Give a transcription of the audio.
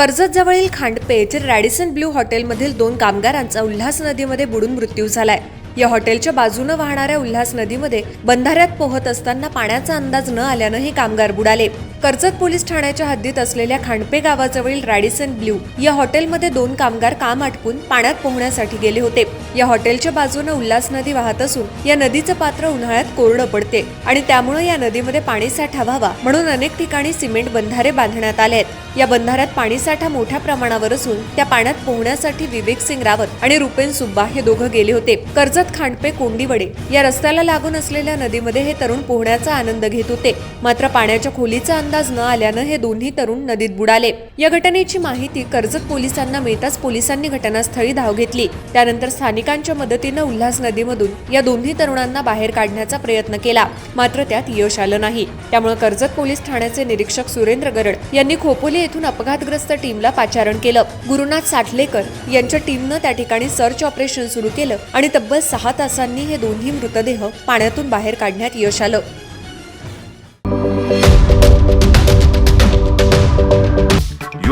कर्जत जवळील खांडपे येथील Radisson blue हॉटेलमधील दोन कामगारांचा उल्हास नदीमध्ये बुडून मृत्यू झालाय. या हॉटेलच्या बाजूनं वाहणाऱ्या उल्हास नदीमध्ये बंधाऱ्यात पोहत असताना पाण्याचा अंदाज न आल्यानं हे कामगार बुडाले. कर्जत पोलीस ठाण्याच्या हद्दीत असलेल्या खांडपे गावाजवळील रॅडिसन ब्ल्यू या हॉटेलमध्ये दोन कामगार काम आटपून पाण्यात पोहण्यासाठी गेले होते. या हॉटेलच्या बाजूनं उल्हास नदी वाहत असून या नदीचं पात्र उन्हाळ्यात कोरडं पडते आणि त्यामुळे या नदीमध्ये पाणीसाठा व्हावा म्हणून अनेक ठिकाणी सिमेंट बंधारे बांधण्यात आले आहेत. या बंधाऱ्यात पाणीसाठा मोठ्या प्रमाणावर असून त्या पाण्यात पोहण्यासाठी विवेक सिंग रावत आणि रुपेन सुब्बा हे दोघं गेले होते. कर्जत खांडपे कोंडीवडे या रस्त्याला लागून असलेल्या नदीमध्ये हे तरुण पोहण्याचा आनंद घेत होते. मात्र पाण्याच्या खोलीचा अंदाज न आल्यानं हे दोन्ही तरुण नदीत बुडाले. या घटनेची माहिती कर्जत पोलिसांना मिळताच पोलिसांनी घटनास्थळी धाव घेतली. त्यानंतर स्थानिकांच्या मदतीनं उल्हास नदीमधून या दोन्ही तरुणांना बाहेर काढण्याचा प्रयत्न केला. मात्र त्यात यश आलं नाही. त्यामुळे कर्जत पोलीस ठाण्याचे निरीक्षक सुरेंद्र गरड यांनी खोपोली येथून अपघातग्रस्त टीमला पाचारण केलं. गुरुनाथ साठलेकर यांच्या टीमनं त्या ठिकाणी सर्च ऑपरेशन सुरू केलं आणि तब्बल सहा तासांनी हे दोन्ही मृतदेह पाण्यातून बाहेर काढण्यात यश आलं.